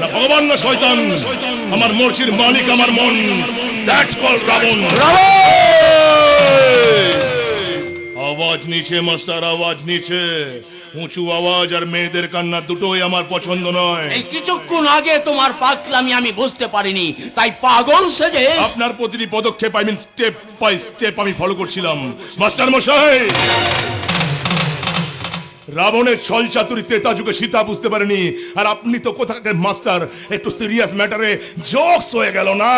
না ভগবান না শয়তান। আমার মর্জির মালিক আমার মন। দ্যাটস কল রাবণ আওয়াজ নিচে মাস্টার আওয়াজ নিচে। উঁচু আওয়াজ আর মেয়েদের কান্না দুটোই আমার পছন্দ নয়। এই কিছুক্ষণ আগে তোমার পাগলামি আমি বুঝতে পারিনি। তাই পাগল সেজে আপনার প্রতিটি পদক্ষেপ I mean step by step আমি ফলো করছিলাম। মাস্টার মশাই রাবণের ছল চাতুরি ত্রেতা যুগে সীতা বুঝতে পারেনি। আর আপনি তো কোথাকার মাস্টার? একটু সিরিয়াস ম্যাটারে জোকস হয়ে গেল না।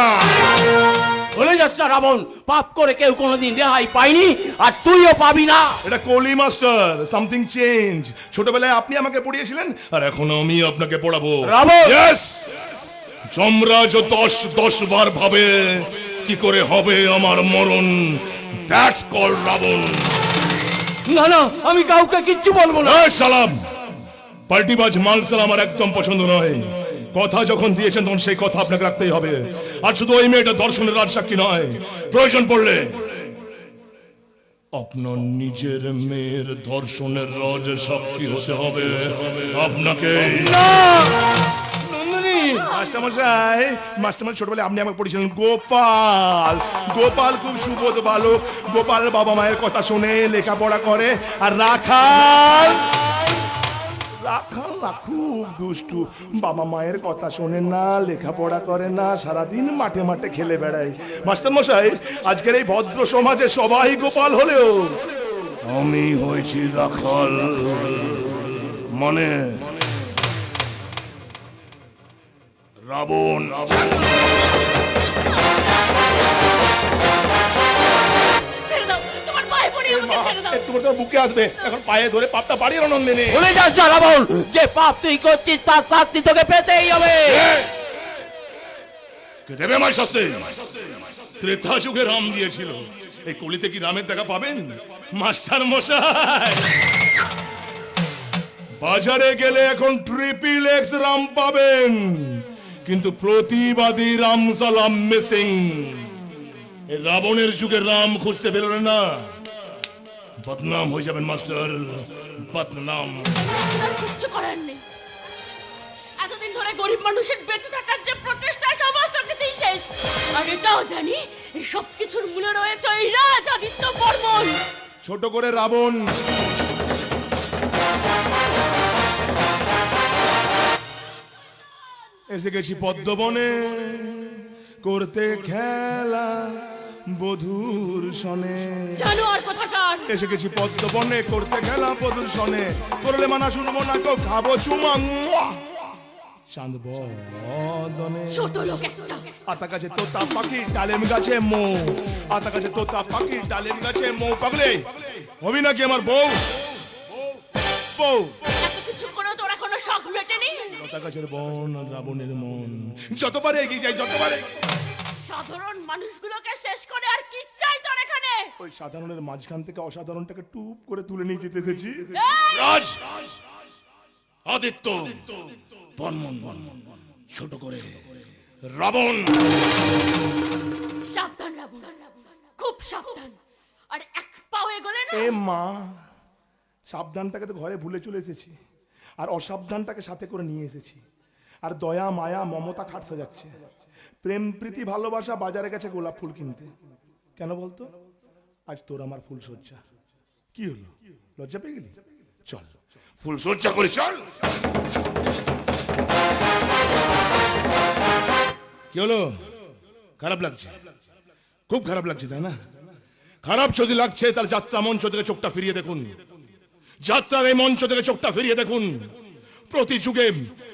বলে যাচ্ছে রাবণ পাপ করে কেউ কোনোদিন রেহাই পায়নি আর তুইও পাবি না। এটা কোহলি মাস্টার সামথিং চেঞ্জ ছোটবেলায় আপনি আমাকে পড়িয়েছিলেন আর এখন আমি আপনাকে পড়াবো। রাবণ! Yes! যমরাজ দশ দশ বার ভাবে কি করে হবে আমার মরণ? That's call Ravan. না না আমি কাউকে কিচ্ছু বলব না। সালাম। পাল্টিবাজ মালসাল আমার একদম পছন্দ নয়। কথা যখন দিয়েছেন তখন সেই কথা আপনাকে রাখতেই হবে। আর শুধু ওই মেয়েটা দর্শনের রাজ সাক্ষী নয় প্রয়োজন পড়লে। আপনার নিজের মেয়ের ধর্ষণের রাজ সাক্ষী হতে হবে। আপনাকে নন্দিনী মাস্টারমশাই মাস্টারমশাই, ছোটবেলায় আপনি আমাকে পড়েছিলেন গোপাল। গোপাল খুব সুবোধ বালক। গোপাল বাবা মায়ের কথা শুনে লেখাপড়া করে। আর রাখাল? রাখাল না, খুব দুষ্টু। বাবা মায়ের কথা শোনে না, লেখাপড়া করে না, সারাদিন মাঠে মাঠে খেলে বেড়ায়। মাস্টারমশাই, আজকের এই ভদ্র সমাজে সবাই গোপাল হলেও। আমি হয়েছি রাখাল। মানে তোর বুকে আসবে। এখন পায়ে ধরে পাপটা বাড়িয়ে নন্দিনী বলে যাচ্ছে রাবণ যে পাপ তুই করছিস তার শাস্তি তোকে পেতেই হবে। কে? দেবে আমার শাস্তি? ত্রেতা যুগে রাম দিয়েছিল। এই কলিতে কি রামের দেখা পাবেন? মাস্টার মশাই। বাজারে গেলে এখন ট্রিপল এক্স রাম পাবেন। কিন্তু প্রতিবাদী রাম সালাম মিসিং রাবণের যুগে রাম খুঁজতে বেরোলেন না। বদনাম হয়ে যাবেন মাস্টার। বদনাম। কিচ্ছু করার নেই এতদিন ধরে গরিব মানুষের বেঁচে থাকার যে প্রচেষ্টা সমস্ত কিছুই শেষ। আর এটাও জানি এই সব কিছুর মূলে রয়েছে ওই রাজ আদিত্য বর্মন। ছোট করে রাবণ এসে গেছি পদ্মবনে। করতে খেলা বধুর সনে। এসে গেছি পদ্মবনে করতে খেলা বধুর সনে। করলে মানা শুনব না কেউ খাব চুমা মুয়া। চাঁদ বদনে ছোট লোক একটা। আতা গাছে তোতা পাখি ডালেম গাছে মৌ। আতা গাছে তোতা পাখি ডালেম গাছে মৌ। পাগলে হবি নাকি আমার বউ। বউ। লতা গাছের বন রাবণের মন। যতবার এগিয়ে যাই যতবার এগিয়ে- সাধারণ মানুষগুলোকে শেষ করে আর কি চাই তোর এখানে। ওই সাধারণের মাঝখান থেকে অসাধারণটাকে টুপ করে তুলে নিয়ে যেতে এসেছি! রাজ! আদিত্য! বর্মন ছোট করে রাবণ! সাবধান রাবণ। খুব সাবধান। আর এক পাও এগোলে না এ মা সাবধানটাকে তো ঘরে ভুলে চলে এসেছি। আর অসাবধানটাকে সাথে করে নিয়ে এসেছি। আর দয়া, মায়া, মমতা খাট সাজাচ্ছে প্রেম, প্রীতি, ভালোবাসা বাজারে গেছে গোলাপ ফুল কিনতে। কেন বলতো? আজ তোর আমার ফুল সজ্জা কি হলো? লজ্জা পেয়ে গেলি? চল। ফুল সজ্জা করে, চল। কি হলো? খারাপ লাগছে? খুব খারাপ লাগছে, তাই না? খারাপ যদি লাগছে, তাহলে যাত্রা মঞ্চ থেকে চোখটা ফিরিয়ে দেখুন। যাত্রার এই মঞ্চ থেকে চোখটা ফিরিয়ে দেখুন। প্রতি যুগে,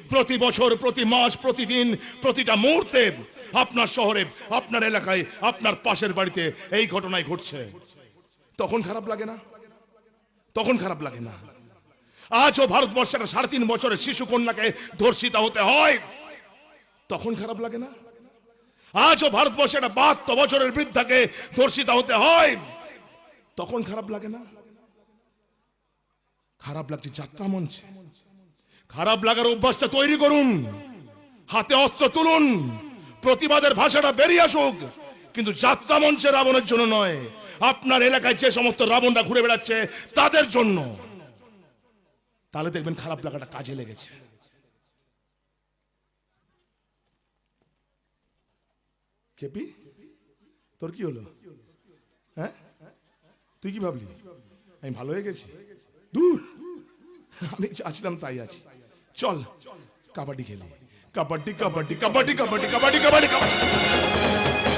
প্রতি বছর, প্রতি মাস, প্রতিদিন, প্রতিটা মুহূর্তে আপনার শহরে, আপনার এলাকায়, আপনার পাশের বাড়িতে এই ঘটনাই ঘটছে। তখন খারাপ লাগে না? তখন খারাপ লাগে না। আজও ভারতবর্ষে একটা সাড়ে তিন বছরের শিশু কন্যাকে ধর্ষিতা হতে হয়। তখন খারাপ লাগে না? আজও ভারতবর্ষে একটা বাহাত্তর বছরের বৃদ্ধাকে ধর্ষিতা হতে হয়। তখন খারাপ লাগে না? খারাপ লাগছে, যাত্রা মঞ্চে। খারাপ লাগার অভ্যাসটা তৈরি করুন। হাতে অস্ত্র তুলুন। প্রতিবাদের ভাষাটা বেরিয়ে আসুক। কিন্তু যাত্রা মঞ্চে রাবণের জন্য নয়। আপনার এলাকায় যে সমস্ত রাবণরা ঘুরে বেড়াচ্ছে, তাদের জন্য। তাহলে দেখবেন খারাপ লাগাটা কাজে লেগেছে। কেপি তোর কি হলো? হ্যাঁ? তুই কি ভাবলি? আমি ভালো হয়ে গেছি? দূর! আমি যা তাই আছি। চল কাবাডি খেলি। কাবাডি কাবাডি কাবাডি কাবাডি কাবাডি কাবাডি কাবাডি।